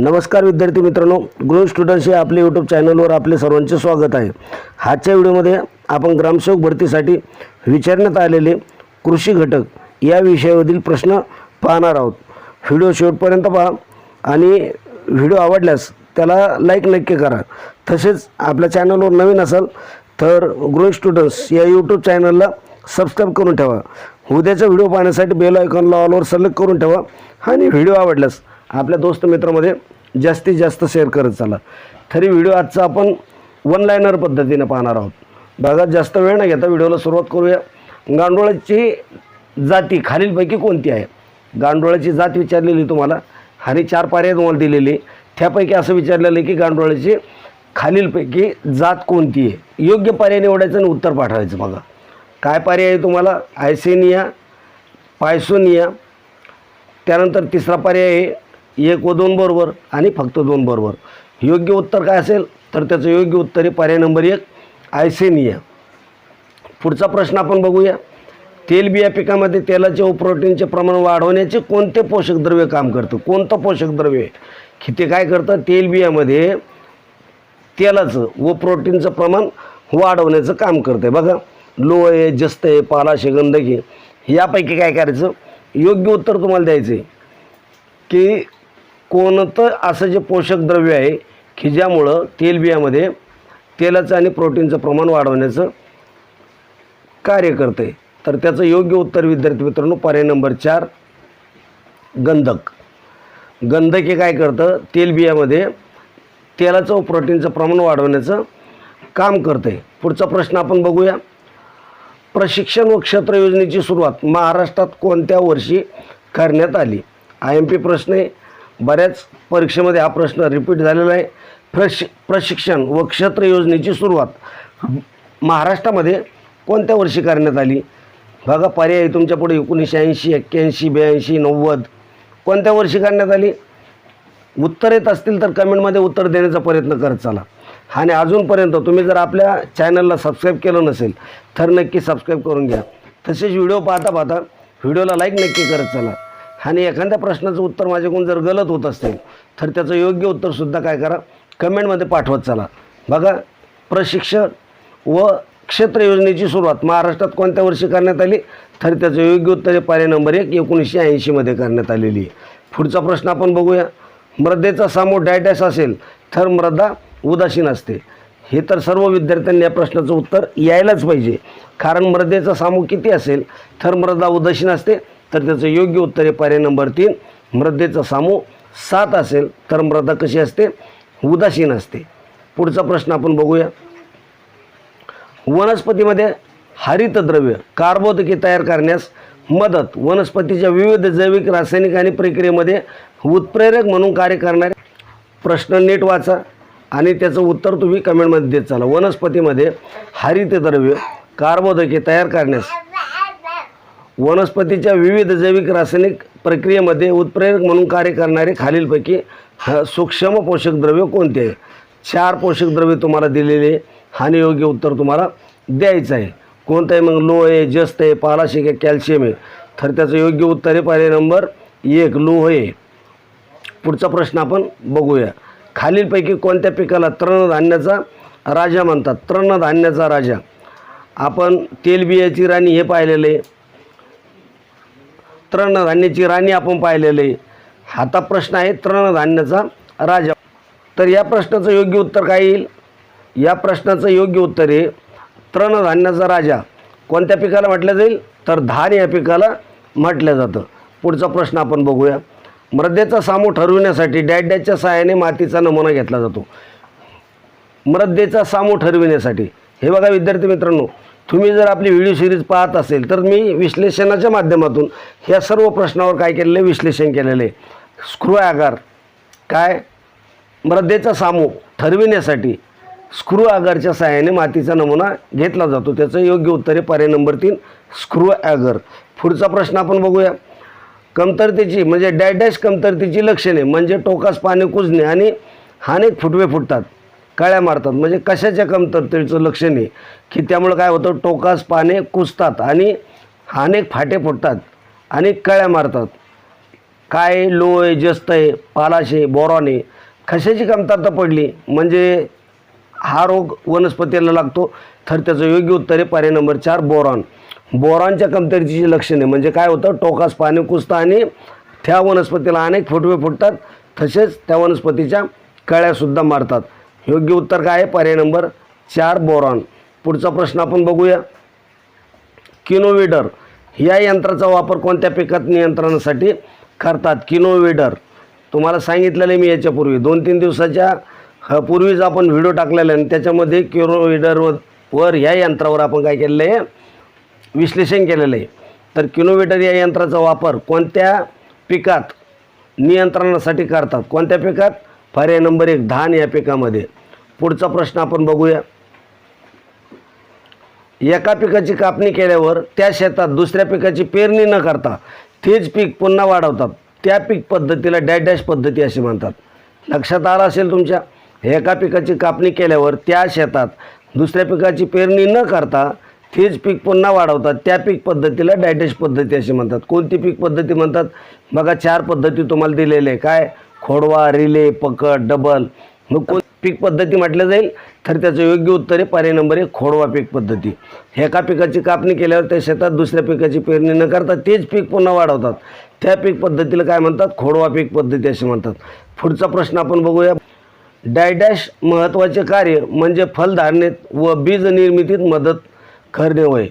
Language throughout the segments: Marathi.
नमस्कार विद्यार्थी मित्रांनो ग्रो स्टुडंट्स हे आपले यूट्यूब चॅनलवर आपले सर्वांचे स्वागत आहे. आजच्या व्हिडिओमध्ये आपण ग्रामसेवक भरतीसाठी विचारण्यात आलेले कृषी घटक या विषयावरील प्रश्न पाहणार आहोत. व्हिडिओ शेवटपर्यंत पहा आणि व्हिडिओ आवडल्यास त्याला लाईक नक्की करा. तसेच आपल्या चॅनलवर नवीन असाल तर ग्रो स्टुडंट्स या यूट्यूब चॅनलला सबस्क्राईब करून ठेवा. उद्याचा व्हिडिओ पाहण्यासाठी बेल आयकॉनला ऑलवर सिलेक्ट करून ठेवा आणि व्हिडिओ आवडल्यास आपल्या दोस्त मित्रामध्ये जास्तीत जास्त शेअर करत चाला. तरी व्हिडिओ आजचा आपण वन लायनर पद्धतीने पाहणार आहोत. बघा जास्त वेळ न घेता व्हिडिओला सुरुवात करूया. गांडोळाची जाती खालीलपैकी कोणती आहे? गांडोळाची जात विचारलेली तुम्हाला. आणि चार पर्याय तुम्हाला दिलेली. त्यापैकी असं विचारलेलं आहे की गांडोळाची खालीलपैकी जात कोणती आहे? योग्य पर्याय निवडायचं आणि उत्तर पाठवायचं बघा. काय पर्याय आहे तुम्हाला? आयसेनिया पायसोनिया त्यानंतर तिसरा पर्याय आहे एक व दोन बरोबर आणि फक्त दोन बरोबर. योग्य उत्तर काय असेल? तर त्याचं योग्य उत्तर आहे पर्याय नंबर एक आयसेनिया. पुढचा प्रश्न आपण बघूया. तेलबिया पिकामध्ये तेलाचे व प्रोटीनचे प्रमाण वाढवण्याचे कोणते पोषक द्रव्य काम करतं? कोणतं पोषक द्रव्य? की ते काय करतं? तेलबियामध्ये तेलाचं व प्रोटीनचं प्रमाण वाढवण्याचं काम करतं आहे बघा लोह आहे जस्त आहे पालाशे गंधकी यापैकी काय करायचं? योग्य उत्तर तुम्हाला द्यायचं आहे की कोणतं असं जे पोषक द्रव्य आहे की ज्यामुळं तेलबियामध्ये तेलाचं आणि प्रोटीनचं प्रमाण वाढवण्याचं कार्य करतं आहे तर त्याचं योग्य उत्तर विद्यार्थी मित्रांनो पर्याय नंबर चार गंधक. गंधक हे काय करतं? तेलबियामध्ये तेलाचं व प्रोटीनचं प्रमाण वाढवण्याचं काम करतं आहे पुढचा प्रश्न आपण बघूया. प्रशिक्षण व क्षेत्र योजनेची सुरुवात महाराष्ट्रात कोणत्या वर्षी करण्यात आली? आय एम पी प्रश्न आहे. बऱ्याच परीक्षेमध्ये हा प्रश्न रिपीट झालेला आहे. प्रश प्रशिक्षण व क्षेत्र योजनेची सुरुवात. महाराष्ट्रामध्ये कोणत्या वर्षी करण्यात आली? बघा पर्याय तुमच्यापुढे एकोणीसशे ऐंशी एक्क्याऐंशी ब्याऐंशी नव्वद. कोणत्या वर्षी करण्यात आली? उत्तर येत असतील तर कमेंटमध्ये उत्तर देण्याचा प्रयत्न करत चला. आणि अजूनपर्यंत तुम्ही जर आपल्या चॅनलला सबस्क्राईब केलं नसेल तर नक्की सबस्क्राईब करून घ्या. तसेच व्हिडिओ पाहता पाहता व्हिडिओला लाईक नक्की करत चला. आणि एखाद्या प्रश्नाचं उत्तर माझ्याकडून जर गलत होत असेल तर त्याचं योग्य उत्तरसुद्धा काय करा कमेंटमध्ये पाठवत चला. बघा प्रशिक्षण व क्षेत्र योजनेची सुरुवात महाराष्ट्रात कोणत्या वर्षी करण्यात आली? तर त्याचं योग्य उत्तर आहे पर्याय नंबर एक एकोणीसशे ऐंशीमध्ये करण्यात आलेली आहे. पुढचा प्रश्न आपण बघूया. मृदेचा सामो डायडॅस असेल तर मृदा उदासीन असते. हे तर सर्व विद्यार्थ्यांनी या प्रश्नाचं उत्तर यायलाच पाहिजे. कारण मृदेचा सामूह किती असेल तर मृदा उदासीन असते. तर त्याचं योग्य उत्तर आहे पर्याय नंबर तीन. मृदेचा सामू सात असेल तर मृदा कशी असते? उदासीन असते. पुढचा प्रश्न आपण बघूया. वनस्पतीमध्ये हरितद्रव्य कार्बोदके तयार करण्यास मदत. वनस्पतीच्या विविध जैविक रासायनिक आणि प्रक्रियेमध्ये उत्प्रेरक म्हणून कार्य करणारे प्रश्न नीट वाचा आणि त्याचं उत्तर तुम्ही कमेंटमध्ये देत चाला. वनस्पतीमध्ये हरितद्रव्य कार्बोदके तयार करण्यास वनस्पतीच्या विविध जैविक रासायनिक प्रक्रियेमध्ये उत्प्रेरक म्हणून कार्य करणारे खालीलपैकी ह- सूक्ष्म पोषक द्रव्य कोणते? आहे चार पोषक द्रव्य तुम्हाला दिलेले आणि योग्य उत्तर तुम्हाला द्यायचं आहे. कोणतं आहे? मग लोह आहे जस्त आहे पालाशिक आहे कॅल्शियम आहे. तर त्याचं योग्य उत्तर आहे पर्याय नंबर एक लोह आहे. पुढचा प्रश्न आपण बघूया. खालीलपैकी कोणत्या पिकाला तृणधान्याचा राजा म्हणतात? तृणधान्याचा राजा. आपण तेलबियाची राणी हे पाहिलेलं आहे. तृणधान्याची राणी आपण पाहिलेलं आहे. आता प्रश्न आहे तृणधान्याचा राजा. तर या प्रश्नाचं योग्य उत्तर काय येईल? या प्रश्नाचं योग्य उत्तर आहे तृणधान्याचा राजा. कोणत्या पिकाला म्हटलं जाईल? तर धान या पिकाला म्हटलं जातं. पुढचा प्रश्न आपण बघूया. मृदेचा सामू ठरविण्यासाठी डॅड्याच्या सहाय्याने मातीचा नमुना घेतला जातो. मृदेचा सामू ठरविण्यासाठी. हे बघा विद्यार्थी मित्रांनो तुम्ही जर आपली व्हिडिओ सिरीज पाहत असेल तर मी विश्लेषणाच्या माध्यमातून ह्या सर्व प्रश्नावर काय केलेलं आहे विश्लेषण केलेलं आहे. स्क्रू आगार. काय? मृदेचा सामू ठरविण्यासाठी स्क्रू आगारच्या सहाय्याने मातीचा नमुना घेतला जातो. त्याचं योग्य उत्तर आहे पर्याय नंबर तीन स्क्रू ॲगर पुढचा प्रश्न आपण बघूया. कमतरतेची म्हणजे डॅडॅश कमतरतेची लक्षणे म्हणजे टोकास पाणी कुजणे आणि अनेक फुटवे फुटतात. कळ्या मारतात. म्हणजे कशाच्या कमतरतेचं लक्षण आहे की त्यामुळं काय होतं? टोकास पाने कुजतात आणि अनेक फाटे फुटतात आणि कळ्या मारतात. काय लो आहे जस्त आहे पालाशे बोरॉन आहे कशाची कमतरता पडली? म्हणजे हा रोग वनस्पतीला लागतो. तर त्याचं योग्य उत्तर आहे पर्याय नंबर चार बोरॉन. बोरॉनच्या कमतरतेची लक्षणे म्हणजे काय होतं? टोकास पाणी कुसतं आणि त्या वनस्पतीला अनेक फुटवे फुटतात. तसेच त्या वनस्पतीच्या कळ्यासुद्धा मारतात. योग्य उत्तर काय आहे? पर्याय नंबर चार बोरॉन. पुढचा प्रश्न आपण बघूया. किनोवेडर या यंत्राचा वापर कोणत्या पिकात नियंत्रणासाठी करतात? किनोवेडर तुम्हाला सांगितलेलं आहे मी याच्यापूर्वी. दोन तीन दिवसाच्या पूर्वीच आपण व्हिडिओ टाकलेला आहे आणि त्याच्यामध्ये किनोवेडरवर वर ह्या यंत्रावर आपण काय केलेलं आहे? विश्लेषण केलेलं आहे. तर किनोवेटर या यंत्राचा वापर कोणत्या पिकात नियंत्रणासाठी करतात? कोणत्या पिकात? पर्याय नंबर एक धान या पिकामध्ये. पुढचा प्रश्न आपण बघूया. एका पिकाची कापणी केल्यावर त्या शेतात दुसऱ्या पिकाची पेरणी न करता तेच पीक पुन्हा वाढवतात. त्या पीक पद्धतीला डॅश डॅश पद्धती असे म्हणतात. लक्षात आलं असेल तुमच्या? एका पिकाची कापणी केल्यावर त्या शेतात दुसऱ्या पिकाची पेरणी न करता तेच पीक पुन्हा वाढवतात. त्या पीक पद्धतीला डॅश पद्धती असे म्हणतात. कोणती पीक पद्धती म्हणतात? बघा चार पद्धती तुम्हाला दिलेले आहे. काय? खोडवा रिले पकड डबल. मग कोण पीक पद्धती म्हटलं जाईल तर त्याचं योग्य उत्तर आहे पर्याय नंबर एक खोडवा पीक पद्धती. एका पिकाची कापणी केल्यावर त्या शेतात दुसऱ्या पिकाची पेरणी न करता तेच पीक पुन्हा वाढवतात. त्या पीक पद्धतीला काय म्हणतात? खोडवा पीक पद्धती असे म्हणतात. पुढचा प्रश्न आपण बघूया. डायडॅश महत्त्वाचे कार्य म्हणजे फलधारणेत व बीज निर्मितीत मदत करणे होय.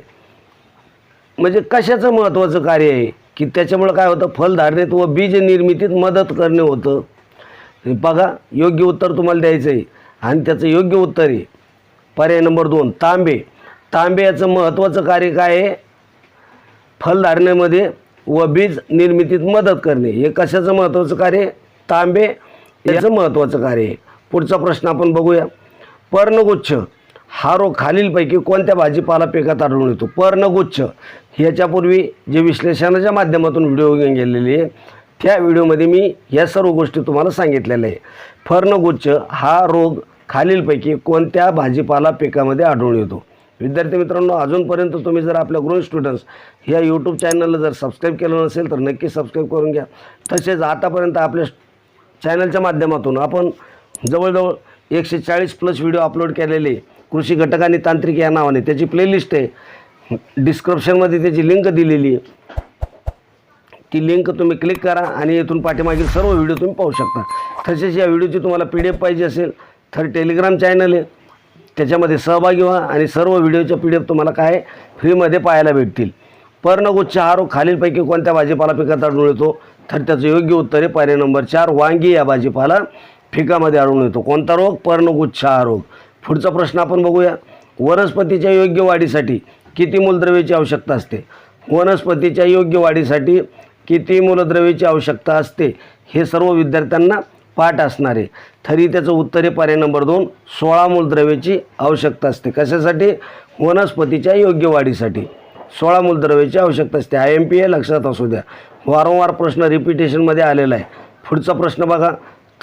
म्हणजे कशाचं महत्त्वाचं कार्य आहे? की त्याच्यामुळं काय होतं? फलधारणेत व बीज निर्मितीत मदत करणे होतं. बघा योग्य उत्तर तुम्हाला द्यायचं आहे. आणि त्याचं योग्य उत्तर आहे. पर्याय नंबर दोन तांबे. तांबे याचं महत्त्वाचं कार्य काय आहे? फलधारणेमध्ये व बीज निर्मितीत मदत करणे. हे कशाचं महत्त्वाचं कार्य तांबे याचं महत्त्वाचं कार्य आहे. पुढचा प्रश्न आपण बघूया. पर्णगुच्छ. हा रोग खालीलपैकी कोणत्या भाजीपाला पिकात आढळून येतो? पर्णगुच्छ. ह्याच्यापूर्वी जे विश्लेषणाच्या माध्यमातून व्हिडिओ घेऊन गेलेली आहे. त्या व्हिडिओमध्ये मी या सर्व गोष्टी तुम्हाला सांगितलेल्या आहे. पर्णगुच्छ हा रोग खालीलपैकी कोणत्या भाजीपाला पिकामध्ये आढळून येतो? विद्यार्थी मित्रांनो अजूनपर्यंत तुम्ही जर आपल्या ग्रोन स्टुडंट्स या यूट्यूब चॅनलला जर सबस्क्राईब केलं नसेल तर नक्की सबस्क्राईब करून घ्या. तसेच आतापर्यंत आपल्या चॅनलच्या माध्यमातून आपण जवळजवळ एकशे चाळीस प्लस व्हिडिओ अपलोड केलेले कृषी घटक आणि तांत्रिक या नावाने त्याची प्लेलिस्ट आहे. डिस्क्रिप्शनमध्ये त्याची लिंक दिलेली आहे. ती लिंक तुम्ही क्लिक करा आणि इथून पाठीमागील सर्व व्हिडिओ तुम्ही पाहू शकता. तसेच या व्हिडिओची तुम्हाला पी डी एफ पाहिजे असेल तर टेलिग्राम चॅनल आहे. त्याच्यामध्ये सहभागी व्हा आणि सर्व व्हिडिओच्या पी डी एफ तुम्हाला काय फ्रीमध्ये पाहायला भेटतील. पर्णगुच्छ हा रोग खालीलपैकी कोणत्या भाजीपाला पिकात आढळून येतो? तर त्याचं योग्य उत्तर आहे पर्याय नंबर चार वांगी या भाजीपाला पिकामध्ये आढळून येतो. कोणता रोग? पर्णगुच्छ हा रोग. पुढचा प्रश्न आपण बघूया. वनस्पतीच्या योग्य वाढीसाठी किती मूलद्रव्याची आवश्यकता असते? वनस्पतीच्या योग्य वाढीसाठी किती मूलद्रव्याची आवश्यकता असते हे सर्व विद्यार्थ्यांना पाठ असणारे तरी त्याचं उत्तर आहे पर्याय नंबर दोन सोळा मूलद्रव्याची आवश्यकता असते. कशासाठी? वनस्पतीच्या योग्य वाढीसाठी. सोळा मूलद्रव्याची आवश्यकता असते. आय एम पी ए लक्षात असू द्या. वारंवार प्रश्न रिपिटेशनमध्ये आलेला आहे. पुढचा प्रश्न बघा.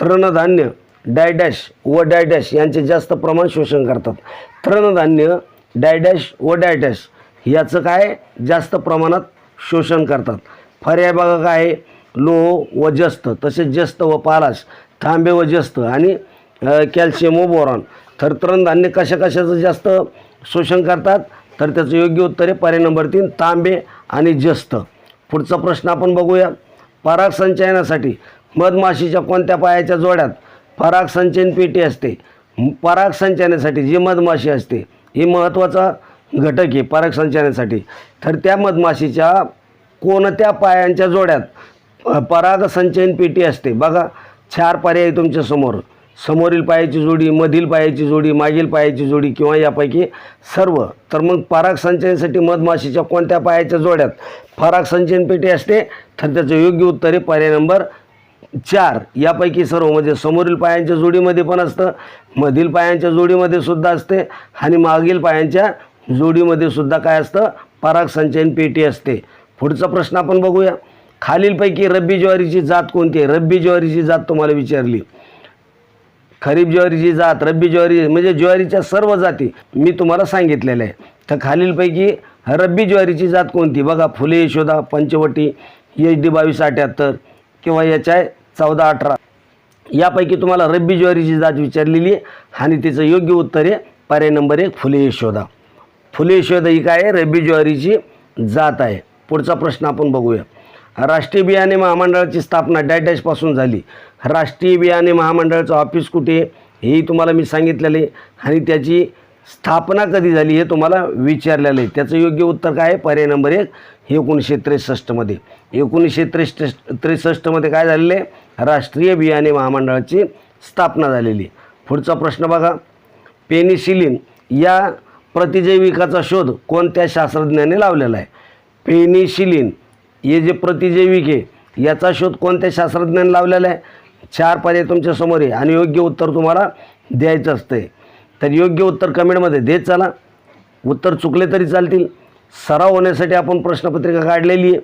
तृणधान्य डायडॅश व डायडॅश यांचे जास्त प्रमाण शोषण करतात. तृणधान्य डायडॅश व डायडॅश याचं काय? जास्त प्रमाणात शोषण करतात. पर्याय बघा काय आहे. लो व जस्त तसेच जस्त व पालाश तांबे व जस्त आणि कॅल्शियम व बोरॉन तर तृणधान्य कशा कशाचं जास्त शोषण करतात? तर त्याचं योग्य उत्तर आहे पर्याय नंबर तीन तांबे आणि जस्त. पुढचा प्रश्न आपण बघूया. पराग संचयनासाठी मधमाशीच्या कोणत्या पायाच्या जोड्यात पराग संचयन पेटी असते? पराग संचयनासाठी जी मधमाशी असते ही महत्त्वाचा घटक आहे पराग संचयनासाठी. तर त्या मधमाशीच्या कोणत्या पायांच्या जोड्यात? परागसंचयन पराग संचयन पेटी असते. बघा चार पर्याय तुमच्यासमोर समोरील पायाची जोडी मधील पायाची जोडी मागील पायाची जोडी किंवा यापैकी सर्व. तर मग पराग संचयनसाठी मधमाशीच्या कोणत्या पायाच्या जोड्यात? पराग संचयन पेटी असते. तर त्याचं योग्य उत्तर आहे पर्याय नंबर चार. यापैकी सर्व म्हणजे समोरील पायांच्या जोडीमध्ये पण असतं मधील पायांच्या जोडीमध्ये सुद्धा असते आणि मागील पायांच्या जोडीमध्ये सुद्धा काय असतं? पराग संचयन पेटी असते. पुढचा प्रश्न आपण बघूया. खालीलपैकी रब्बी ज्वारीची जात कोणती आहे? रब्बी ज्वारीची जात तुम्हाला विचारली. खरीप ज्वारीची जात रब्बी ज्वारी म्हणजे ज्वारीच्या सर्व जाती मी तुम्हाला सांगितलेल्या आहे तर खालीलपैकी रब्बी ज्वारीची जात कोणती? बघा फुले यशोदा पंचवटी एच डी बावीस अठ्याहत्तर किंवा याच्या आहे चौदा अठरा. यापैकी तुम्हाला रब्बी ज्वारीची जात विचारलेली आणि तिचं योग्य उत्तर आहे पर्याय नंबर एक फुले यशोदा. फुले यशोदा ही काय आहे? रब्बी ज्वारीची जात आहे. पुढचा प्रश्न आपण बघूया. राष्ट्रीय बियाणे महामंडळाची स्थापना डॅश डॅशपासून झाली. राष्ट्रीय बियाणे महामंडळाचं ऑफिस कुठे आहे? हेही तुम्हाला मी सांगितलेलं आहे. आणि त्याची स्थापना कधी झाली हे तुम्हाला विचारलेलं आहे. त्याचं योग्य उत्तर काय आहे? पर्याय नंबर एक एकोणीसशे त्रेसष्टमध्ये एकोणीसशे त्रेस त्रेसष्टमध्ये काय झालेलं आहे? राष्ट्रीय बियाणे महामंडळाची स्थापना झालेली आहे. पुढचा प्रश्न बघा. पेनिसिलिन या प्रतिजैविकाचा शोध कोणत्या शास्त्रज्ञाने लावलेला आहे? पेनिशिलिन हे जे प्रतिजैविक आहे याचा शोध कोणत्या शास्त्रज्ञांनी लावलेला आहे? चार पर्याय तुमच्यासमोर आहे आणि योग्य उत्तर तुम्हाला द्यायचं असतंय. तर योग्य उत्तर कमेंटमध्ये देत चला. उत्तर चुकले तरी चालतील. सराव होण्यासाठी आपण प्रश्नपत्रिका काढलेली आहे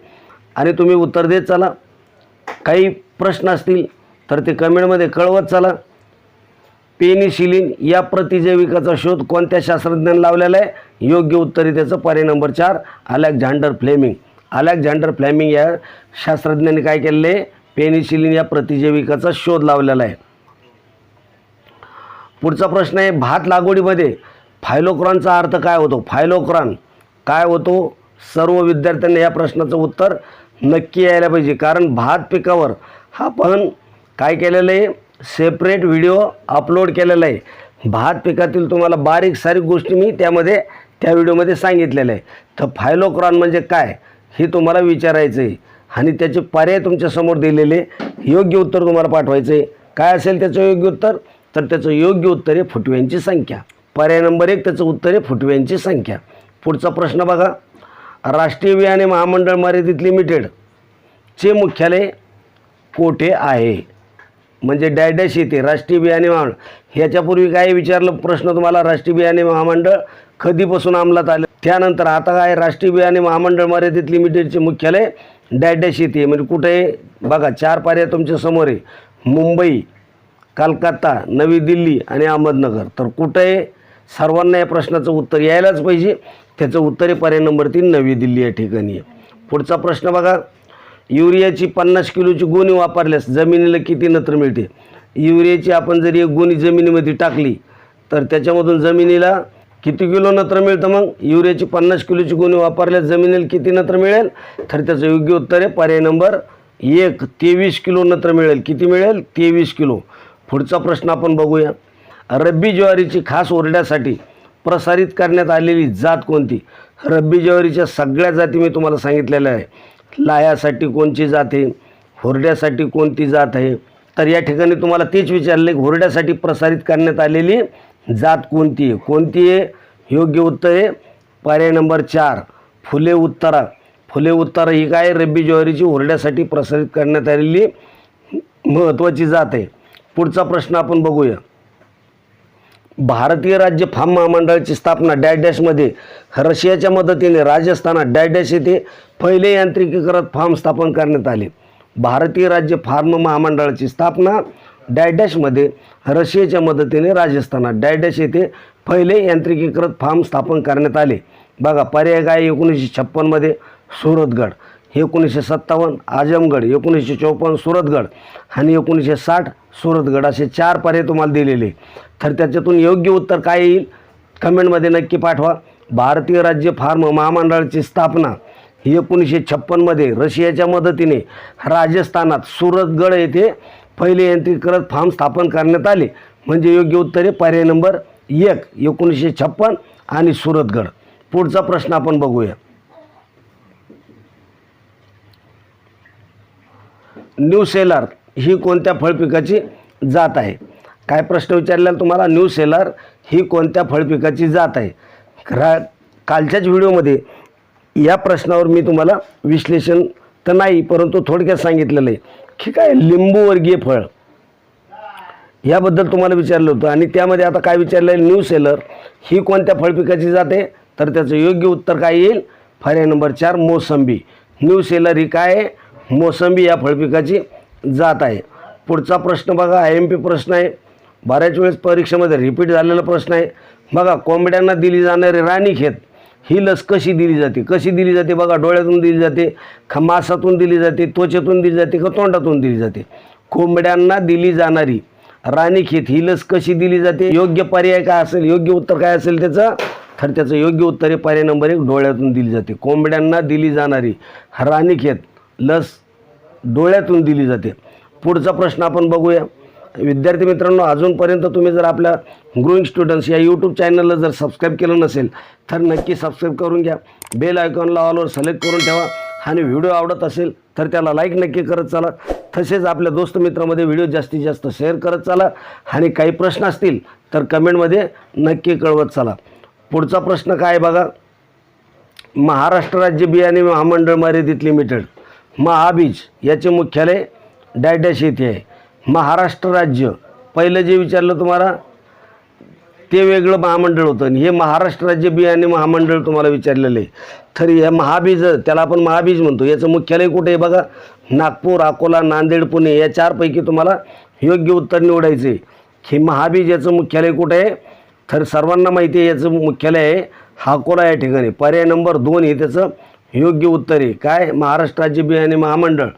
आणि तुम्ही उत्तर देत चला. काही प्रश्न असतील तर ते कमेंटमध्ये कळवत चला. पेनिशिलिन या प्रतिजैविकाचा शोध कोणत्या शास्त्रज्ञाने लावलेला आहे? योग्य उत्तर आहे त्याचं. पर्याय नंबर चार अलेक्झांडर फ्लेमिंग. अलेक्झांडर फ्लेमिंग या शास्त्रज्ञांनी काय केलेलं आहे? या प्रतिजैविकाचा शोध लावलेला आहे. पुढचा प्रश्न आहे भात लागवडीमध्ये फायलोक्रॉनचा अर्थ काय होतो? फायलोक्रॉन काय होतो? सर्व विद्यार्थ्यांनी या प्रश्नाचं उत्तर नक्की यायला पाहिजे. कारण भात पिकावर हा पण काय केलेलं आहे? सेपरेट व्हिडिओ अपलोड केलेला आहे. भात पिकातील तुम्हाला बारीक सारीक गोष्टी मी त्यामध्ये त्या व्हिडिओमध्ये सांगितलेलं आहे. तर फायलोक्रॉन म्हणजे काय हे तुम्हाला विचारायचं आहे आणि त्याचे पर्याय तुमच्यासमोर दिलेले योग्य उत्तर तुम्हाला पाठवायचं आहे काय असेल त्याचं योग्य उत्तर? तर त्याचं योग्य उत्तर आहे फुटव्यांची संख्या. पर्याय नंबर एक त्याचं उत्तर आहे फुटव्यांची संख्या. पुढचा प्रश्न बघा. राष्ट्रीय बियाणे महामंडळ मर्यादित लिमिटेड चे मुख्यालय कोठे आहे? म्हणजे डॅडॅश येते राष्ट्रीय बियाणे महामंडळ. ह्याच्यापूर्वी काय विचारलं प्रश्न तुम्हाला राष्ट्रीय बियाणे महामंडळ कधीपासून अंमलात आलं? त्यानंतर आता काय राष्ट्रीय बियाणे महामंडळ मर्यादित लिमिटेडचे मुख्यालय डॅडॅश येते. म्हणजे कुठे? आहे बघा चार पर्याय तुमच्यासमोर आहे. मुंबई कलकत्ता नवी दिल्ली आणि अहमदनगर. तर कुठं? आहे सर्वांना या प्रश्नाचं उत्तर यायलाच पाहिजे. त्याचं उत्तर आहे पर्याय नंबर तीन नवी दिल्ली या ठिकाणी आहे. पुढचा प्रश्न बघा. युरियाची पन्नास किलोची गोणी वापरल्यास जमिनीला किती नत्र मिळते? युरियाची आपण जर एक गोणी जमिनीमध्ये टाकली तर त्याच्यामधून जमिनीला किती किलो नत्र मिळतं मग? युरियाची पन्नास किलोची गोणी वापरल्यास जमिनीला किती नत्र मिळेल? तर त्याचं योग्य उत्तर आहे पर्याय नंबर एक तेवीस किलो नत्र मिळेल. किती मिळेल? तेवीस किलो. पुढचा प्रश्न आपण बघूया. रब्बी ज्वारीची खास ओरड्यासाठी प्रसारित करण्यात आलेली जात कोणती? रब्बी ज्वारीच्या सगळ्या जाती मी तुम्हाला सांगितलेल्या आहे. लायासाठी कोणची जात आहे? हुरड्यासाठी कोणती जात आहे? तर या ठिकाणी तुम्हाला तेच विचारले हुरड्यासाठी प्रसारित करण्यात आलेली जात कोणती आहे? कोणती आहे? योग्य उत्तर आहे पर्याय नंबर चार फुले उत्तरा. फुले उत्तरा ही काय? रब्बी ज्वारीची हुरड्यासाठी प्रसारित करण्यात आलेली महत्त्वाची जात आहे. पुढचा प्रश्न आपण बघूया. भारतीय राज्य फार्म महामंडळाची स्थापना डॅश डॅशमध्ये रशियाच्या मदतीने राजस्थानात डॅश डॅश येथे पहिले यांत्रिकीकरण फार्म स्थापन करण्यात आले. भारतीय राज्य फार्म महामंडळाची स्थापना डॅश डॅशमध्ये रशियाच्या मदतीने राजस्थानात डॅश डॅश येथे पहिले यांत्रिकीकृत फार्म स्थापन करण्यात आले. बघा पर्याय काय? एकोणीसशे छप्पनमध्ये सुरतगड एकोणीसशे सत्तावन्न आजमगड एकोणीसशे चौपन्न सुरतगड आणि एकोणीसशे साठ सुरतगड असे चार पर्याय तुम्हाला दिलेले. तर त्याच्यातून योग्य उत्तर काय येईल? कमेंटमध्ये नक्की पाठवा. भारतीय राज्य फार्म महामंडळाची स्थापना ही एकोणीसशे छप्पनमध्ये रशियाच्या मदतीने राजस्थानात सुरतगड येथे पहिले यंत्रीकृत फार्म स्थापन करण्यात आले. म्हणजे योग्य उत्तर आहे पर्याय नंबर एक एकोणीसशे छप्पन आणि सुरतगड. पुढचा प्रश्न आपण बघूया. न्यू सेलर ही कोणत्या फळपिकाची जात आहे? काय प्रश्न विचारलेला तुम्हाला? न्यू सेलर ही कोणत्या फळपिकाची जात आहे? रा कालच्याच व्हिडिओमध्ये या प्रश्नावर मी तुम्हाला विश्लेषण तर नाही परंतु थोडक्यात सांगितलेलं आहे. की काय लिंबूवर्गीय फळ. याबद्दल तुम्हाला विचारलं होतं आणि त्यामध्ये आता काय विचारलं आहे न्यू सेलर ही कोणत्या फळपिकाची जात आहे? तर त्याचं योग्य उत्तर काय येईल? पर्याय नंबर चार मोसंबी. न्यू सेलर ही काय आहे? मोसंबी या फळपिकाची जात आहे. पुढचा प्रश्न बघा आय एम पी प्रश्न आहे. बऱ्याच वेळेस परीक्षेमध्ये रिपीट झालेला प्रश्न आहे. बघा कोंबड्यांना दिली जाणारी राणीखेत ही लस कशी दिली जाते? कशी दिली जाते? बघा डोळ्यातून दिली जाते का मासातून दिली जाते त्वचेतून दिली जाते का तोंडातून दिली जाते? कोंबड्यांना दिली जाणारी राणीखेत ही लस कशी दिली जाते? योग्य पर्याय काय असेल? योग्य उत्तर काय असेल त्याचं? तर त्याचं योग्य उत्तर आहे पर्याय नंबर एक डोळ्यातून दिली जाते. कोंबड्यांना दिली जाणारी राणीखेत लस डोळ्यातून दिली जाते. पुढचा प्रश्न आपण बघूया. विद्यार्थी मित्रांनो अजूनपर्यंत तुम्ही जर आपल्या ग्रोईंग स्टुडंट्स या यूट्यूब चॅनलला जर सबस्क्राईब केलं नसेल तर नक्की सबस्क्राईब करून घ्या. बेल आयकॉनला ऑलवर सिलेक्ट करून ठेवा. आणि व्हिडिओ आवडत असेल तर त्याला लाईक नक्की करत चाला. तसेच आपल्या दोस्त मित्रामध्ये व्हिडिओ जास्तीत जास्त शेअर करत चाला. आणि काही प्रश्न असतील तर कमेंटमध्ये नक्की कळवत चाला. पुढचा प्रश्न काय आहे बघा? महाराष्ट्र राज्य बियाणे महामंडळ मर्यादित लिमिटेड महाबीज याचे मुख्यालय डॅडॅश येथे आहे. महाराष्ट्र राज्य. पहिलं जे विचारलं तुम्हाला ते वेगळं महामंडळ होतं. आणि हे महाराष्ट्र राज्य बियाणे महामंडळ तुम्हाला विचारलेलं आहे. तर हे महाबीज त्याला आपण महाबीज म्हणतो. याचं मुख्यालय कुठे आहे बघा? नागपूर अकोला नांदेड पुणे या चारपैकी तुम्हाला योग्य उत्तर निवडायचं आहे. हे महाबीज याचं मुख्यालय कुठे आहे? तर सर्वांना माहिती आहे याचं मुख्यालय आहे अकोला या ठिकाणी. पर्याय नंबर दोन हे त्याचं योग्य उत्तर आहे. काय? महाराष्ट्र राज्य बियाणे महामंडळ.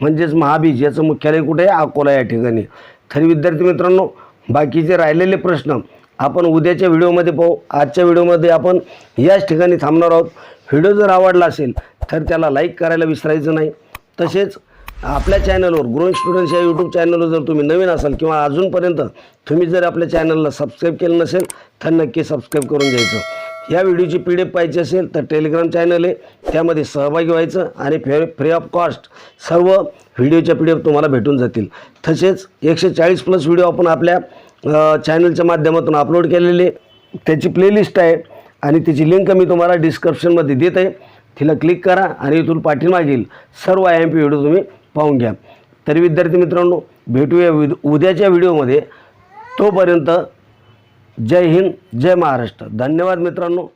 म्हणजेच महाबीज याचं मुख्यालय कुठे आहे? अकोला या ठिकाणी. तरी विद्यार्थी मित्रांनो बाकीचे राहिलेले प्रश्न आपण उद्याच्या व्हिडिओमध्ये पाहू. आजच्या व्हिडिओमध्ये आपण याच ठिकाणी थांबणार आहोत. व्हिडिओ जर आवडला असेल तर त्याला लाईक करायला विसरायचं नाही. तसेच आपल्या चॅनलवर ग्रोईंग स्टुडंट्स या यूट्यूब चॅनलवर जर तुम्ही नवीन असाल किंवा अजूनपर्यंत तुम्ही जर आपल्या चॅनलला सबस्क्राईब केलं नसेल तर नक्की सबस्क्राईब करून घ्यायचं. या व्हिडिओची पी डी एफ पाहिजे असेल तर टेलिग्राम चॅनल आहे. त्यामध्ये सहभागी व्हायचं आणि फे फ्री ऑफ कॉस्ट सर्व व्हिडिओच्या पी डी एफ तुम्हाला भेटून जातील. तसेच एकशे चाळीस प्लस व्हिडिओ आपण आपल्या चॅनलच्या माध्यमातून अपलोड केलेले त्याची प्लेलिस्ट आहे आणि त्याची लिंक मी तुम्हाला डिस्क्रिप्शनमध्ये देत आहे. तिला क्लिक करा आणि इथून पाठीमागील सर्व आय एम पी व्हिडिओ तुम्ही पाहून घ्या. तरी विद्यार्थी मित्रांनो भेटूया विद उद्याच्या व्हिडिओमध्ये तोपर्यंत जय हिंद जय महाराष्ट्र. धन्यवाद मित्रांनो.